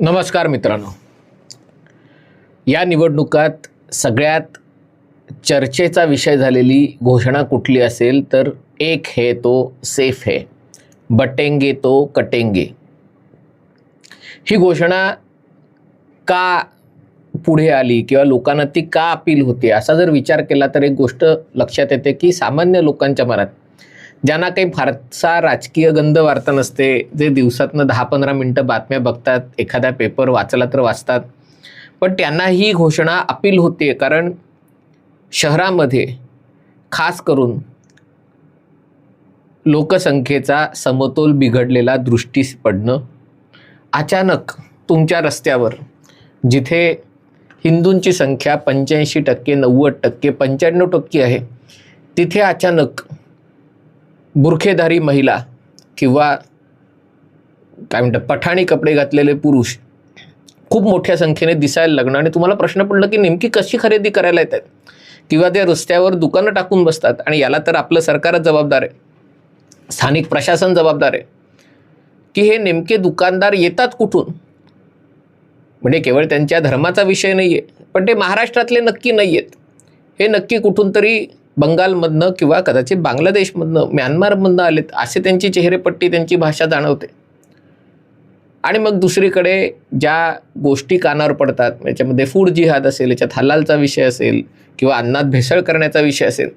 नमस्कार मित्रांनो. या निवडणुकात सगळ्यात चर्चेचा विषय झालेली घोषणा कुठली असेल तर एक है तो सेफ है. बटेंगे तो कटेंगे. ही घोषणा का पुढे आली किंवा लोकांना ती का अपील होते असा जर विचार केला तर एक गोष्ट लक्षात येते की सामान्य लोकांच्या मनात ज्यांना काही फारसा राजकीय गंध वार्ता नसते जे दिवसातनं दहा पंधरा मिनटं बातम्या बघतात एखादा पेपर वाचला तर वाचतात. पण त्यांना ही घोषणा अपील होते कारण शहरामध्ये खास करून लोकसंख्येचा समतोल बिघडलेला दृष्टीस पडणं अचानक तुमच्या रस्त्यावर जिथे हिंदूंची संख्या पंच्याऐंशी टक्के नव्वद टक्के पंच्याण्णव टक्के आहे तिथे अचानक बुरखेधारी महिला किंवा काय म्हणतात पठाणी कपडे घातलेले पुरुष खूप मोठ्या संख्येने दिसायला लागणं आणि तुम्हाला प्रश्न पडला की नेमकी कशी खरेदी करायला येतात? किंवा ते रस्त्यावर दुकानं टाकून बसतात आणि याला तर आपलं सरकारच जबाबदार आहे. स्थानिक प्रशासन जबाबदार आहे. की हे नेमके दुकानदार येतात कुठून? म्हणजे केवळ त्यांच्या धर्माचा विषय नाही आहे पण ते महाराष्ट्रातले नक्की नाही आहेत हे नक्की कुठून तरी बंगालमधनं किंवा कदाचित बांगलादेशमधनं म्यानमारमधनं आलेत असे त्यांची चेहरेपट्टी त्यांची भाषा जाणवते. आणि मग दुसरीकडे ज्या गोष्टी कानावर पडतात याच्यामध्ये फूड जिहाद असेल याच्यात हलालचा विषय असेल किंवा अन्नात भेसळ करण्याचा विषय असेल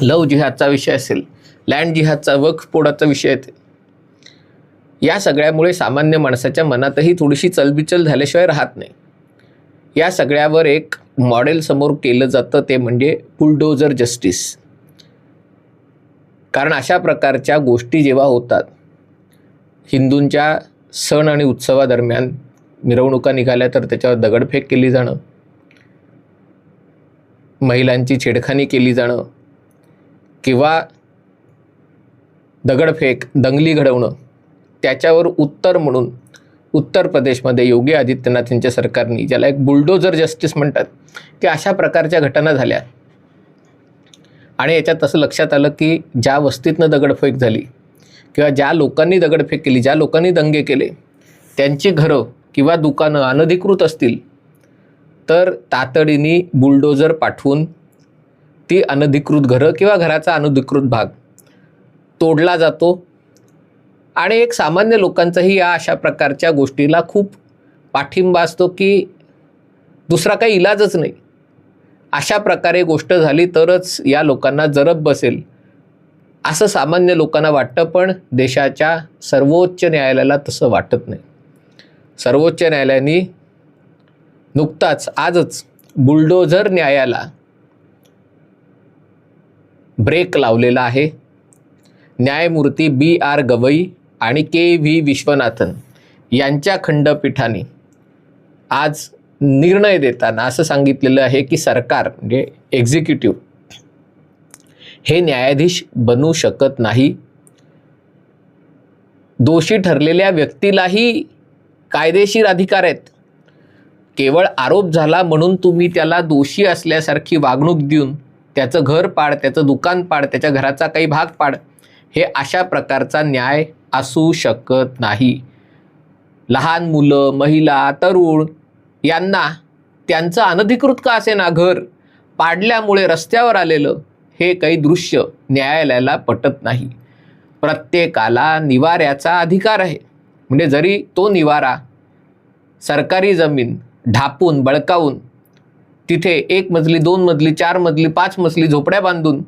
लव जिहादचा विषय असेल लँड जिहादचा वक्फ पोडाचा विषय येते. या सगळ्यामुळे सामान्य माणसाच्या मनातही थोडीशी चलबिचल झाल्याशिवाय राहत नाही. या सगळ्यावर एक मॉडेल समोर केलं जातं ते म्हणजे बुलडोजर जस्टिस. कारण अशा प्रकारच्या गोष्टी जेव्हा होतात हिंदूंच्या सण आणि उत्सवादरम्यान मिरवणुका निघाल्या तर त्याच्यावर दगडफेक केली जाणं महिलांची छेडखानी केली जाणं किंवा दगडफेक दंगली घडवणं त्याच्यावर उत्तर म्हणून उत्तर प्रदेशमध्ये योगी आदित्यनाथ यांच्या सरकारने ज्याला एक बुलडोजर जस्टिस म्हणतात की अशा प्रकारच्या घटना झाल्या. आणि याच्यात असं लक्षात आलं की ज्या वस्तीतनं दगडफेक झाली किंवा ज्या लोकांनी दगडफेक केली ज्या लोकांनी दंगे केले त्यांची घरं किंवा दुकानं अनधिकृत असतील तर तातडीने बुलडोजर पाठवून ती अनधिकृत घरं किंवा घराचा अनधिकृत भाग तोडला जातो आणि एक सामान्य लोकांचाही या अशा प्रकारच्या गोष्टीला खूप पाठिंबा असतो की दुसरा काही इलाजच नाही. अशा प्रकारे गोष्ट झाली तरच या लोकांना जरब बसेल असं सामान्य लोकांना वाटतं पण देशाच्या सर्वोच्च न्यायालयाला तसं वाटत नाही. सर्वोच्च न्यायालयाने नुकताच आजच बुलडोझर न्यायाला ब्रेक लावलेला आहे. न्यायमूर्ती बी आर गवई आणि के व्ही विश्वनाथन यांच्या खंडपीठाने आज निर्णय देताना असं सांगितलेलं आहे की सरकार म्हणजे एक्झिक्युटिव्ह हे न्यायाधीश बनू शकत नाही. दोषी ठरलेल्या व्यक्तीलाही कायदेशीर अधिकार आहेत. केवळ आरोप झाला म्हणून तुम्ही त्याला दोषी असल्यासारखी वागणूक देऊन त्याचं घर पाड त्याचं दुकान पाड त्याच्या घराचा काही भाग पाड हे अशा प्रकारचा न्याय असू शकत नाही. लहान मुलं महिला तरुण यांना त्यांचं अनधिकृत का असे ना घर पाडल्यामुळे रस्त्यावर आलेलं हे काही दृश्य न्यायालयाला पटत नाही. प्रत्येकाला निवाऱ्याचा अधिकार आहे. म्हणजे जरी तो निवारा सरकारी जमीन ढापून बळकावून तिथे एक मजली दोन मजली चार मजली पाच मजली झोपड्या बांधून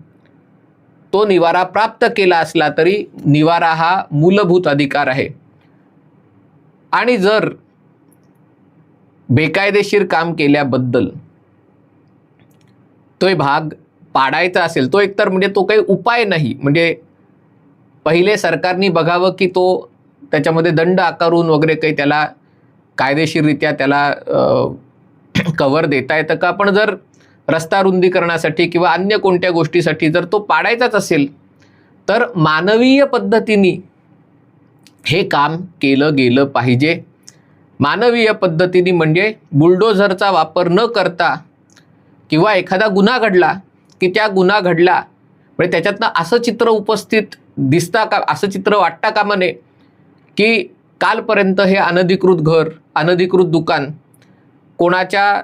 तो निवारा प्राप्त केला असला तरी निवारा हा मूलभूत अधिकार आहे. आणि जर बेकायदेशीर काम केल्याबद्दल तो भाग पाडायचा असेल तो एकतर म्हणजे तो काही उपाय नाही. म्हणजे पहिले सरकारने बघावं की तो त्याच्यामध्ये दंड आकारून वगैरे काही त्याला कायदेशीररित्या त्याला कवर देता येतं का? पण जर रस्ता रुंदीकरणासाठी किंवा अन्य कोणत्या गोष्टीसाठी जर तो पाडायचाच असेल तर मानवीय पद्धतीने हे काम केलं गेलं पाहिजे. मानवीय पद्धतीने म्हणजे बुलडोझरचा वापर न करता किंवा एखादा गुन्हा घडला की त्या गुन्हा घडला म्हणजे त्याच्यातनं असं चित्र उपस्थित दिसता का असं चित्र वाटता कामा नये की कालपर्यंत हे अनधिकृत घर अनधिकृत दुकान कोणाच्या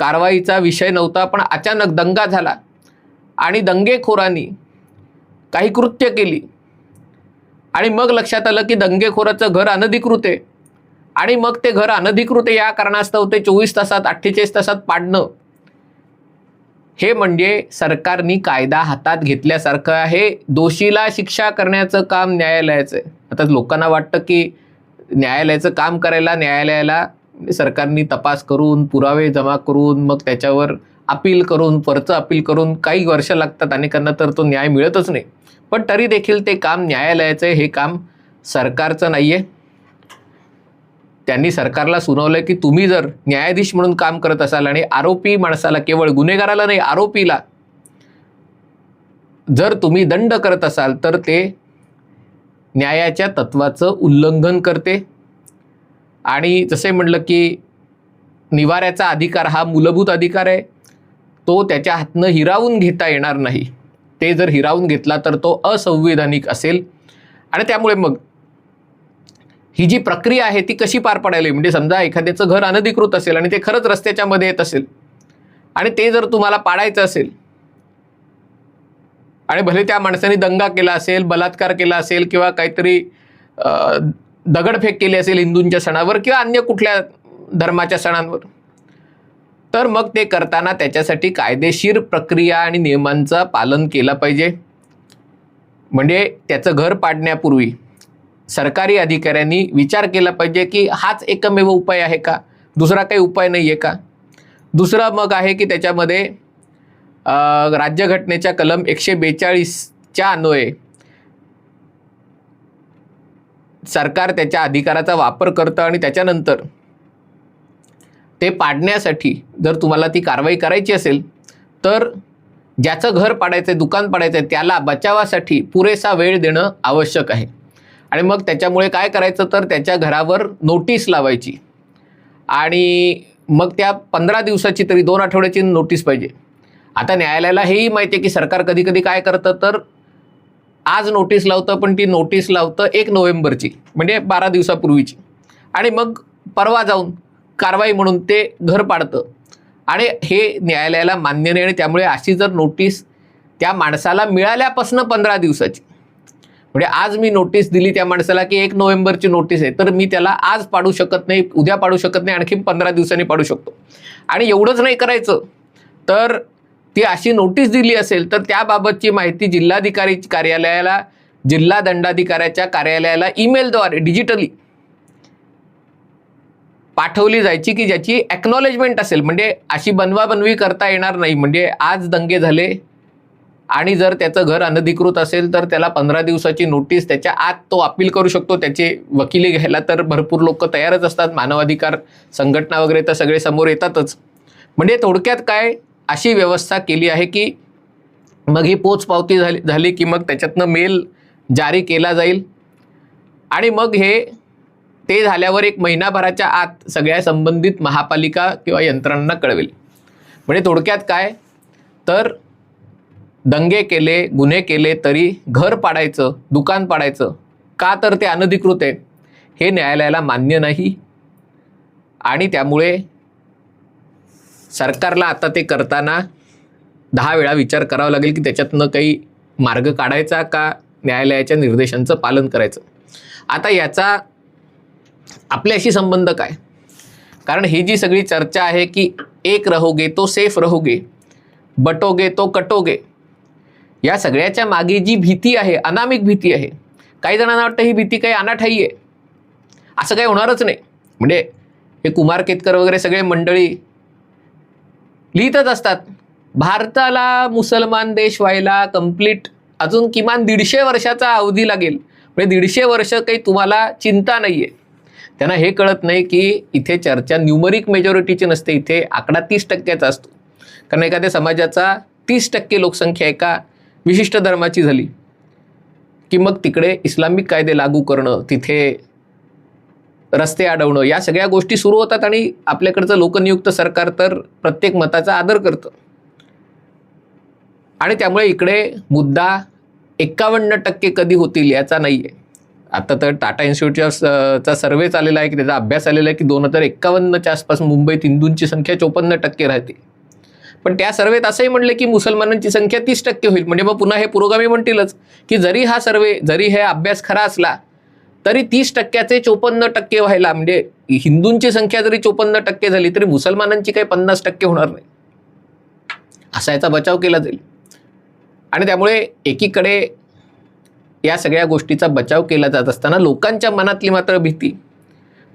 कारवाईचा विषय नव्हता पण अचानक दंगा झाला आणि दंगेखोरांनी काही कृत्य केली. आणि मग लक्षात आलं की दंगेखोराचं घर अनधिकृत आहे. आणि मग ते घर अनधिकृत आहे या कारणास्तव ते चोवीस तासात अठ्ठेचाळीस तासात पाडणं हे म्हणजे सरकारनी कायदा हातात घेतल्यासारखं आहे. दोषीला शिक्षा करण्याचं काम न्यायालयाचं आहे. आता लोकांना वाटतं की न्यायालयाचं काम करायला न्यायालयाला सरकारनी तपास करून पुरावे जमा करून मग त्याच्यावर अपील करून परत अपील करून काही वर्ष लागतात अनेकांना तर तो न्याय मिळतच नाही. पण तरी देखील ते काम न्यायालयाचं आहे हे काम सरकारचं नाही आहे त्यांनी सरकारला सुनावलं की तुम्ही जर न्यायाधीश म्हणून काम करत असाल आणि आरोपी माणसाला केवळ गुन्हेगाराला नाही आरोपीला जर तुम्ही दंड करत असाल तर ते न्यायाच्या तत्वाचं उल्लंघन करते. आणि जसे म्हटलं की निवाऱ्याचा अधिकार हा मूलभूत अधिकार आहे तो त्याच्या हातनं हिरावून घेता येणार नाही. ते जर हिरावून घेतला तर तो असंवैधानिक असेल. आणि त्यामुळे मग ही जी प्रक्रिया आहे ती कशी पार पडायला म्हणजे समजा एखाद्याचं घर अनधिकृत असेल आणि ते खरंच रस्त्याच्या मध्ये येत असेल आणि ते जर तुम्हाला पाडायचं असेल आणि भले त्या माणसाने दंगा केला असेल बलात्कार केला असेल किंवा काहीतरी दगडफेक केली असेल हिंदूंच्या सणावर किंवा अन्य कुठल्या धर्माच्या सणांवर. तर मग ते करताना त्याच्यासाठी कायदेशीर प्रक्रिया आणि नियमांचं पालन केलं पाहिजे. म्हणजे त्याचं घर पाडण्यापूर्वी सरकारी अधिकाऱ्यांनी विचार केला पाहिजे की हाच एकमेव उपाय आहे का? दुसरा काही उपाय नाही आहे का? दुसरा मग आहे की त्याच्यामध्ये राज्यघटनेच्या कलम एकशे बेचाळीसच्या अन्वये सरकार त्याच्या अधिकाराचा वापर करतं आणि त्याच्यानंतर ते पाडण्यासाठी जर तुम्हाला ती कारवाई करायची असेल तर ज्याचं घर पाडायचं आहे दुकान पाडायचं आहे त्याला बचावासाठी पुरेसा वेळ देणं आवश्यक आहे. आणि मग त्याच्यामुळे काय करायचं तर त्याच्या घरावर नोटीस लावायची. आणि मग त्या पंधरा दिवसाची तरी दोन आठवड्याची नोटीस पाहिजे. आता न्यायालयाला हेही माहिती आहे की सरकार कधी कधी काय करतं तर आज नोटीस लावतं पण ती नोटीस लावतं एक नोव्हेंबरची म्हणजे बारा दिवसापूर्वीची. आणि मग परवा जाऊन कारवाई म्हणून ते घर पाडतं. आणि हे न्यायालयाला मान्य नाही आणि त्यामुळे अशी जर नोटीस त्या माणसाला मिळाल्यापासून पंधरा दिवसाची. म्हणजे आज मी नोटीस दिली त्या माणसाला की एक नोव्हेंबरची नोटीस आहे तर मी त्याला आज पाडू शकत नाही उद्या पाडू शकत नाही आणखी पंधरा दिवसांनी पाडू शकतो. आणि एवढंच नाही करायचं तर ती अशी नोटीस दिली असेल तर त्याबाबतची माहिती जिल्हाधिकारी कार्यालयाला जिल्हा दंडाधिकाऱ्याच्या कार्यालयाला ईमेलद्वारे डिजिटली पाठवली जायची की ज्याची ॲक्नॉलेजमेंट असेल. म्हणजे अशी बनवाबनवी करता येणार नाही. म्हणजे आज दंगे झाले आणि जर त्याचं घर अनधिकृत असेल तर त्याला पंधरा दिवसाची नोटीस त्याच्या आत तो अपील करू शकतो. त्याचे वकिली घ्यायला तर भरपूर लोक तयारच असतात. मानवाधिकार संघटना वगैरे तर सगळे समोर येतातच. म्हणजे थोडक्यात काय अशी व्यवस्था केली आहे की मग ही पोचपावती झाली झाली की मग त्याच्यातनं मेल जारी केला जाईल. आणि मग हे ते झाल्यावर एक महिनाभराच्या आत सगळ्या संबंधित महापालिका किंवा यंत्रणांना कळवेल. म्हणजे थोडक्यात काय? तर दंगे केले गुन्हे केले तरी घर पाडायचं दुकान पाडायचं का तर ते अनधिकृत आहे हे न्यायालयाला मान्य नाही. आणि त्यामुळे सरकारला आता ते करताना दहा वेळा विचार करावा लागेल की त्याच्यातनं काही मार्ग काढायचा का न्यायालयाच्या निर्देशांचं पालन करायचं? आता याचा आपल्याशी संबंध काय? कारण ही जी सगळी चर्चा आहे की एक रहोगे तो सेफ रहोगे बटोगे तो कटोगे या सगळ्याच्या मागे जी भीती आहे अनामिक भीती आहे काही जणांना वाटतं ही भीती काही अनाठाई आहे. असं काही होणारच नाही. म्हणजे हे कुमार केतकर वगैरे सगळे मंडळी लिहितच असतात. भारताला मुसलमान देश व्हायला कंप्लीट अजून किमान दीडशे वर्षाचा अवधी लागेल. म्हणजे दीडशे वर्ष काही तुम्हाला चिंता नाही आहे त्यांना हे कळत नाही की इथे चर्चा न्यूमरिक मेजॉरिटीची नसते. इथे आकडा तीस टक्क्याचा असतो. कारण एखाद्या समाजाचा तीस टक्के लोकसंख्या एका विशिष्ट धर्माची झाली. की मग तिकडे इस्लामिक कायदे लागू करणं तिथे रस्ते अडवणं या सगळ्या गोष्टी सुरू होतात आणि आपल्याकडचं लोकनियुक्त सरकार तर प्रत्येक मताचा आदर करतं. आणि त्यामुळे इकडे मुद्दा एक्कावन्न टक्के कधी होतील याचा नाही आहे आता तर टाटा इन्स्टिट्यूटच्या चा सर्वे चाललेला आहे की त्याचा अभ्यास आलेला आहे की दोन हजार एक्कावन्नच्या आसपास मुंबईत हिंदूंची संख्या चोपन्न टक्के राहते. पण त्या सर्वेत असंही म्हणले की मुसलमानांची संख्या तीस टक्के होईल. म्हणजे मग पुन्हा हे पुरोगामी म्हणतीलच की जरी हा सर्वे जरी हे अभ्यास खरा असला तरी तीस टक्क्याचे चोपन्न टक्के व्हायला म्हणजे हिंदूंची संख्या जरी चोपन्न टक्के झाली तरी मुसलमानांची काही पन्नास टक्के होणार नाही. असा याचा बचाव केला जाईल. आणि त्यामुळे एकीकडे या सगळ्या गोष्टीचा बचाव केला जात असताना लोकांच्या मनातली मात्र भीती.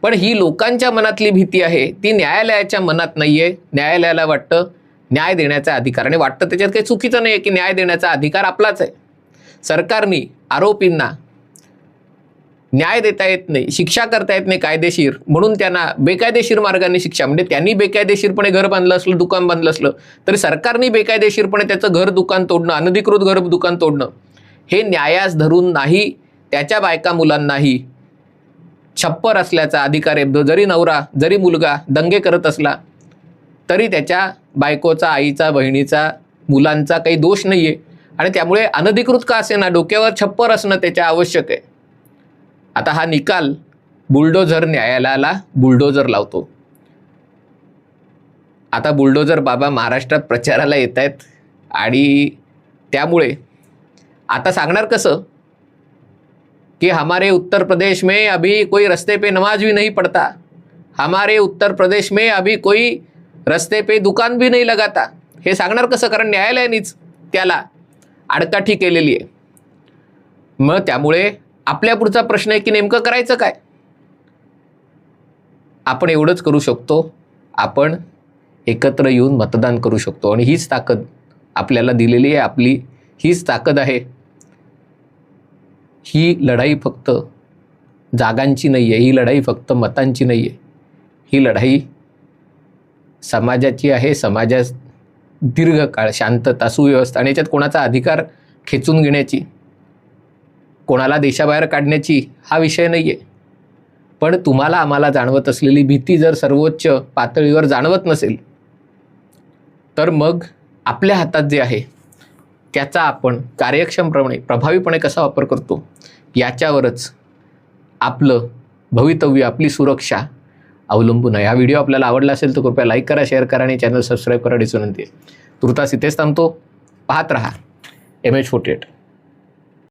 पण ही लोकांच्या मनातली भीती आहे ती न्यायालयाच्या मनात नाही आहे न्यायालयाला वाटतं न्याय देण्याचा अधिकार. आणि वाटतं त्याच्यात काही चुकीचं नाही आहे की न्याय देण्याचा अधिकार आपलाच आहे. सरकारने आरोपींना न्याय देता येत नाही शिक्षा करता येत नाही कायदेशीर. म्हणून त्यांना बेकायदेशीर मार्गाने शिक्षा म्हणजे त्यांनी बेकायदेशीरपणे घर बांधलं असलं दुकान बांधलं असलं तरी सरकारने बेकायदेशीरपणे त्याचं घर दुकान तोडणं अनधिकृत घर दुकान तोडणं हे न्यायास धरून नाही त्याच्या बायका मुलांनाही. छप्पर असल्याचा अधिकार आहे जरी नवरा जरी मुलगा दंगे करत असला तरी त्याच्या बायकोचा आईचा बहिणीचा मुलांचा काही दोष नाही आहे आणि त्यामुळे अनधिकृत का असे ना डोक्यावर छप्पर असणं त्याच्या आवश्यक आहे. आता हा निकाल बुलडोझर न्यायालयाला बुलडोझर लावतो. आता बुलडोझर बाबा महाराष्ट्रात प्रचाराला येत आहेत आणि त्यामुळे आता सांगणार कसं? कि हमारे उत्तर प्रदेश में अभी कोई रस्ते पे नमाज भी नहीं पढ़ता. हमारे उत्तर प्रदेश में अभी कोई रस्ते पे दुकान भी नहीं लगाता. हे सांगणार कसं? कारण न्यायालयानेच त्याला आडकाठी केलेली आहे. मग त्यामुळे आपल्या पुढचा प्रश्न आहे की नेमकं करायचं काय? आपण एवढंच करू शकतो. आपण एकत्र येऊन मतदान करू शकतो. आणि हीच ताकद आपल्याला दिलेली आहे. आपली हीच ताकद आहे. ही लढाई फक्त जागांची नाही आहे ही लढाई फक्त मतांची नाही आहे ही लढाई समाजाची आहे. समाजात दीर्घकाळ शांतता सुव्यवस्था आणि याच्यात कोणाचा अधिकार खेचून घेण्याची कोणाला देशाबाहेर काढण्याची हा विषय नाही आहे पण तुम्हाला आम्हाला जाणवत असलेली भीती जर सर्वोच्च पातळीवर जाणवत नसेल तर मग आपल्या हातात जे आहे त्याचा आपण कार्यक्षमप्रमाणे प्रभावीपणे कसा वापर करतो याच्यावरच आपलं भवितव्य आपली सुरक्षा अवलंबून आहे. हा व्हिडिओ आपल्याला आवडला असेल तर कृपया लाईक करा शेअर करा आणि चॅनल सबस्क्राईब करा अशी विनंती आहे. तुर्तास इथेच थांबतो. पाहत रहा. M H forty eight.